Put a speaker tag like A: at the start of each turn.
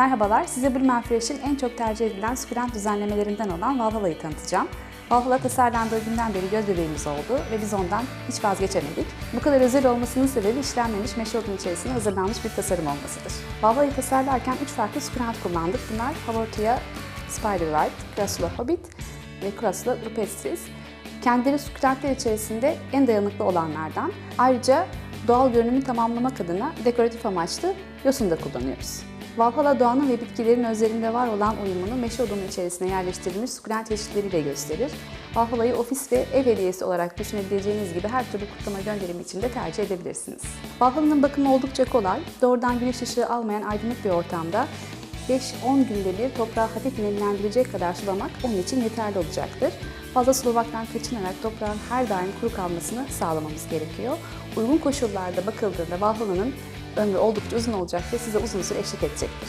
A: Merhabalar, size Blue Fresh'in en çok tercih edilen sukulent düzenlemelerinden olan Valhalla'yı tanıtacağım. Valhalla tasarlandığı günden beri göz bebeğimiz oldu ve biz ondan hiç vazgeçemedik. Bu kadar özel olmasının sebebi işlenmemiş meşe odun içerisinde hazırlanmış bir tasarım olmasıdır. Valhalla'yı tasarlarken üç farklı sukulent kullandık. Bunlar Havortia Spiderwhite, Crassula Hobbit ve Crassula rupestris. Kendileri sukulentler içerisinde en dayanıklı olanlardan. Ayrıca doğal görünümü tamamlamak adına dekoratif amaçlı yosun da kullanıyoruz. Valhalla doğanın ve bitkilerin özlerinde var olan uyumunu meşe odunun içerisine yerleştirilmiş sukulent çeşitleriyle gösterir. Valhalla'yı ofis ve ev hediyesi olarak düşünebileceğiniz gibi her türlü kutlama gönderimi için de tercih edebilirsiniz. Valhalla'nın bakımı oldukça kolay. Doğrudan güneş ışığı almayan aydınlık bir ortamda 5-10 günde bir toprağı hafif nemlendirecek kadar sulamak onun için yeterli olacaktır. Fazla sulamaktan kaçınarak toprağın her daim kuru kalmasını sağlamamız gerekiyor. Uygun koşullarda bakıldığında Valhalla'nın ömrü oldukça uzun olacak ve size uzun süre eşlik edecektir.